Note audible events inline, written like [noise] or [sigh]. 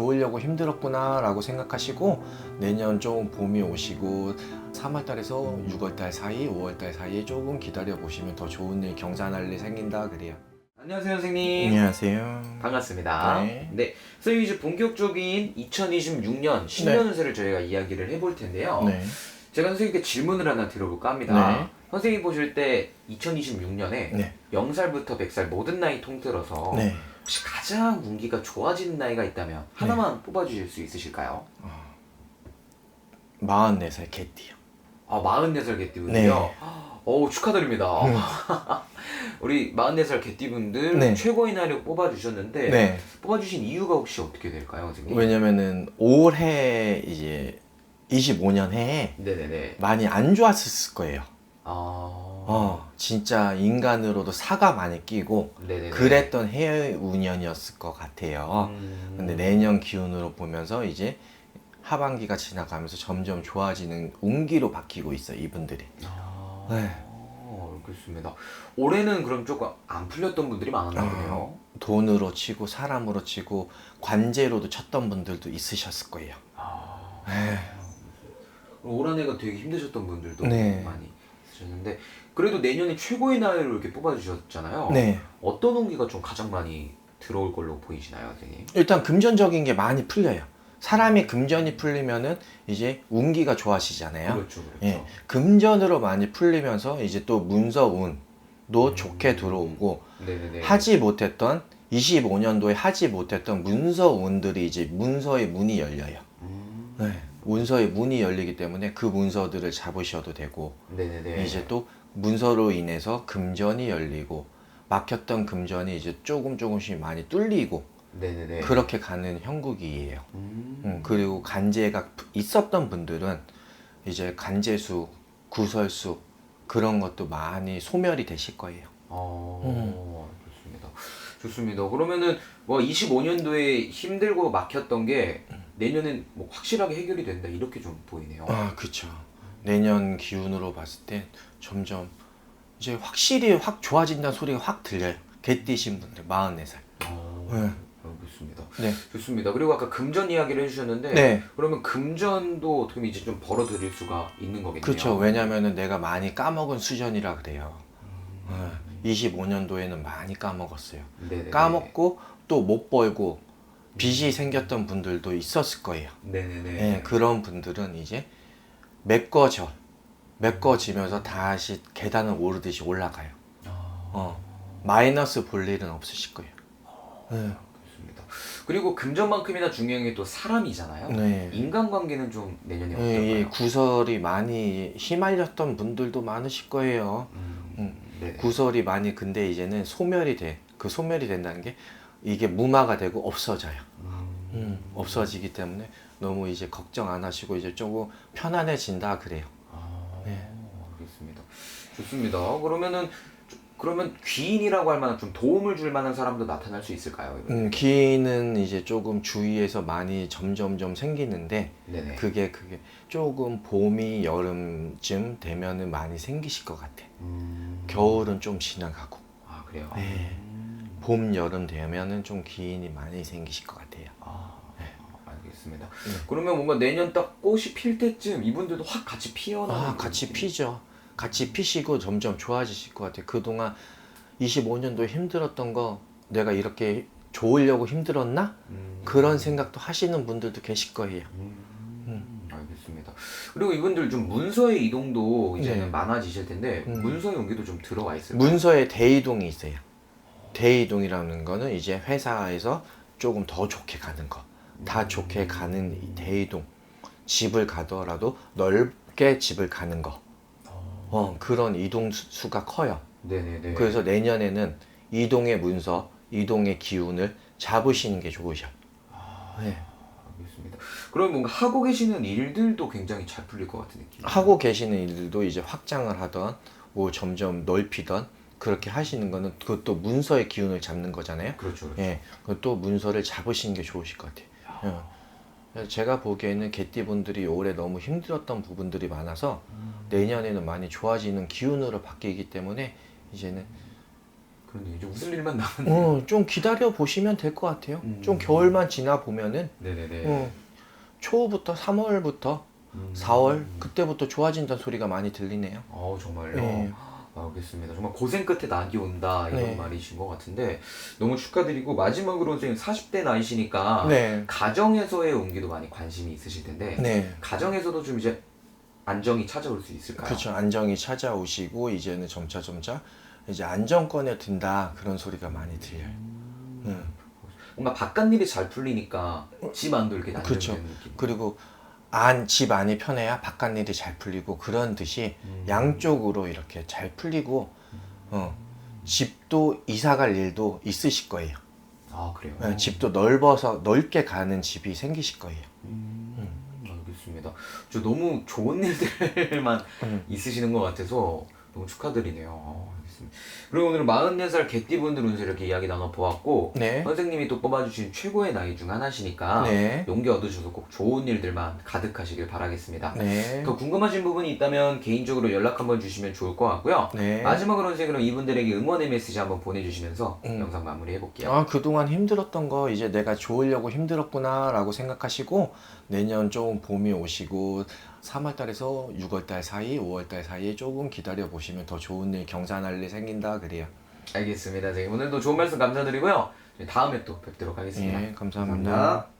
좋으려고 힘들었구나 라고 생각하시고 내년 좀 봄이 오시고 3월달에서 6월달 사이, 5월달 사이에 조금 기다려 보시면 더 좋은 일, 경산할 일 생긴다 그래요. 안녕하세요 선생님 안녕하세요. 반갑습니다 네. 네 선생님 이제 본격적인 2026년 신년 운세를 저희가 이야기를 해볼 텐데요 네. 제가 선생님께 질문을 하나 드려볼까 합니다 네. 선생님 보실 때 2026년에 네. 0살부터 100살 모든 나이 통틀어서 네. 혹시 가장 운기가 좋아진 나이가 있다면 하나만 뽑아주실 수 있으실까요? 44살 개띠요. 아 44살 개띠분이요? 네. 어우 축하드립니다 [laughs] 우리 44살 개띠분들 네. 최고의 나이를 뽑아주셨는데 네. 뽑아주신 이유가 혹시 어떻게 될까요 선생님? 왜냐면은 올해 이제 25년 해에 네네네 많이 안 좋았을 거예요. 아... 어, 진짜 인간으로도 사가 많이 끼고 네네네 그랬던 해외 운연이었을 것 같아요. 음... 근데 내년 기운으로 보면서 이제 하반기가 지나가면서 점점 좋아지는 운기로 바뀌고 있어요, 이분들이. 아... 네. 알겠습니다 올해는 그럼 조금 안 풀렸던 분들이 많았나 아. 보네요 돈으로 치고 사람으로 치고 관제로도 쳤던 분들도 있으셨을 거예요. 아... 네. 올 한 해가 되게 힘드셨던 분들도 네. 많이 있으셨는데 그래도 내년에 최고의 나이를 이렇게 뽑아주셨잖아요. 네. 어떤 운기가 좀 가장 많이 들어올 걸로 보이시나요, 선생님? 일단 금전적인 게 많이 풀려요. 사람이 금전이 풀리면은 이제 운기가 좋아지잖아요. 그렇죠, 그렇죠. 예, 금전으로 많이 풀리면서 이제 또 문서운도 좋게 들어오고 네네네. 하지 못했던 25년도에 하지 못했던 문서운들이 이제 문서의 문이 열려요. 음... 네, 문서의 문이 열리기 때문에 그 문서들을 잡으셔도 되고 네네네. 이제 또 문서로 인해서 금전이 열리고 막혔던 금전이 이제 조금 조금씩 많이 뚫리고 네네네. 그렇게 가는 형국이에요. 음... 음, 그리고 간제가 있었던 분들은 이제 간제수, 구설수 그런 것도 많이 소멸이 되실 거예요. 어... 음. 좋습니다. 좋습니다. 그러면은 뭐 25년도에 힘들고 막혔던 게 내년엔 뭐 확실하게 해결이 된다 이렇게 좀 보이네요. 아, 그렇죠. 내년 기운으로 봤을 때 점점 이제 확실히 확 좋아진다는 소리가 확 들려요. 개띠신 분들 44살. 어... 네. 알겠습니다. 네. 좋습니다. 그리고 아까 금전 이야기를 해주셨는데 네. 그러면 금전도 어떻게 보면 이제 좀 벌어들일 수가 있는 거겠네요. 그렇죠. 왜냐면은 내가 많이 까먹은 수전이라 그래요. 25년도에는 많이 까먹었어요. 네네네. 까먹고 또 못 벌고 빚이 생겼던 분들도 있었을 거예요. 네네네. 예, 그런 분들은 이제 메꿔져 메꿔지면서 다시 계단을 오르듯이 올라가요. 아, 어, 마이너스 볼 일은 없으실 거예요. 네. 좋습니다. 그리고 금전만큼이나 중요한 게 또 사람이잖아요. 네. 인간관계는 좀 내년에 예, 이 어떨까요? 구설이 많이 휘말렸던 분들도 많으실 거예요. 음, 음. 네. 구설이 많이 근데 이제는 소멸이 돼. 그 소멸이 된다는 게 이게 무마가 되고 없어져요. 음, 음, 없어지기 때문에 너무 이제 걱정 안 하시고 이제 조금 편안해진다 그래요. 아, 네. 알겠습니다. 좋습니다. 그러면은 좀- 그러면 귀인이라고 할 만한 좀 도움을 줄 만한 사람도 나타날 수 있을까요? 음, 기는 이제 조금 주위에서 많이 점점점 생기는데 네네. 그게 그게 조금 봄이 여름쯤 되면은 많이 생기실 것 같아. 음, 겨울은 좀 지나가고 아 그래요. 네. 음, 봄 여름 되면은 좀 기인이 많이 생기실 것 같아요. 아, 알겠습니다. 네. 그러면 뭔가 내년 딱 꽃이 필 때쯤 이분들도 확 같이 피어나는 아 같이 그런 피죠. 같이 피시고 점점 좋아지실 것 같아요. 그동안 25년도 힘들었던 거 내가 이렇게 좋으려고 힘들었나? 음, 그런 생각도 하시는 분들도 계실 거예요. 음, 알겠습니다. 그리고 이분들 좀 문서의 이동도 이제는 네. 많아지실 텐데 음. 문서의 연기도 좀 들어와 있을까요? 문서에 대이동이 있어요. 대이동이라는 거는 이제 회사에서 조금 더 좋게 가는 거. 다 음. 좋게 가는 이 대이동. 집을 가더라도 넓게 집을 가는 거. 어, 그런 이동 수- 수가 커요. 네네네. 그래서 내년에는 이동의 문서, 이동의 기운을 잡으시는 게 좋으셔. 네. 알겠습니다. 그럼 뭔가 하고 계시는 일들도 굉장히 잘 풀릴 것 같은 느낌. 하고 계시는 일들도 이제 확장을 하던, 뭐 점점 넓히던 그렇게 하시는 거는 그것도 문서의 기운을 잡는 거잖아요. 그렇죠. 그렇죠. 예, 그것도 문서를 잡으시는 게 좋으실 것 같아요. 예. 그래서 제가 보기에는 개띠분들이 올해 너무 힘들었던 부분들이 많아서 내년에는 많이 좋아지는 기운으로 바뀌기 때문에 이제는 그런데 이제 웃을 일만 남은. 어, 좀 기다려 보시면 될 것 같아요. 음. 좀 겨울만 지나 보면은 네네네. 어, 초부터 3월부터 음. 4월 그때부터 좋아진다는 소리가 많이 들리네요. 어 정말요. 네. 알겠습니다. 정말 고생 끝에 낙이 온다 이런 네. 말이신 것 같은데 너무 축하드리고 마지막으로 지금 40대 나이시니까 네, 가정에서의 운기도 많이 관심이 있으실 텐데 네. 가정에서도 좀 이제 안정이 찾아올 수 있을까요? 그렇죠. 안정이 찾아오시고 이제는 점차 점차 이제 안정권에 든다 그런 소리가 많이 들려요. 음. 뭔가 바깥 일이 잘 풀리니까 집 안도 이렇게 그렇죠. 안정되는 느낌. 그리고 안 집 안이 편해야 바깥 일이 잘 풀리고 그런 듯이 음. 양쪽으로 이렇게 잘 풀리고 어, 집도 이사 갈 일도 있으실 거예요. 아 그래요. 네, 집도 넓어서 넓게 가는 집이 생기실 거예요. 음, 알겠습니다. 저 너무 좋은 [laughs] 일들만 음. 있으시는 것 같아서 너무 축하드리네요. 어, 알겠습니다. 그리고 오늘 44살 개띠분들 운세 이렇게 이야기 나눠보았고 네. 선생님이 또 뽑아주신 최고의 나이 중 하나시니까 네. 용기 얻으셔서 꼭 좋은 일들만 가득하시길 바라겠습니다. 네. 더 궁금하신 부분이 있다면 개인적으로 연락 한번 주시면 좋을 것 같고요. 네. 마지막으로 그럼 이분들에게 응원의 메시지 한번 보내주시면서 음. 영상 마무리해 볼게요. 아, 그동안 힘들었던 거 이제 내가 좋으려고 힘들었구나 라고 생각하시고 내년 좀 봄이 오시고 3월달에서 6월달 사이, 5월달 사이에 조금 기다려 보시면 더 좋은 일, 경사날 일 생긴다 그래요. 알겠습니다. 선생님 오늘도 좋은 말씀 감사드리고요. 저희 다음에 또 뵙도록 하겠습니다. 예, 감사합니다. 감사합니다.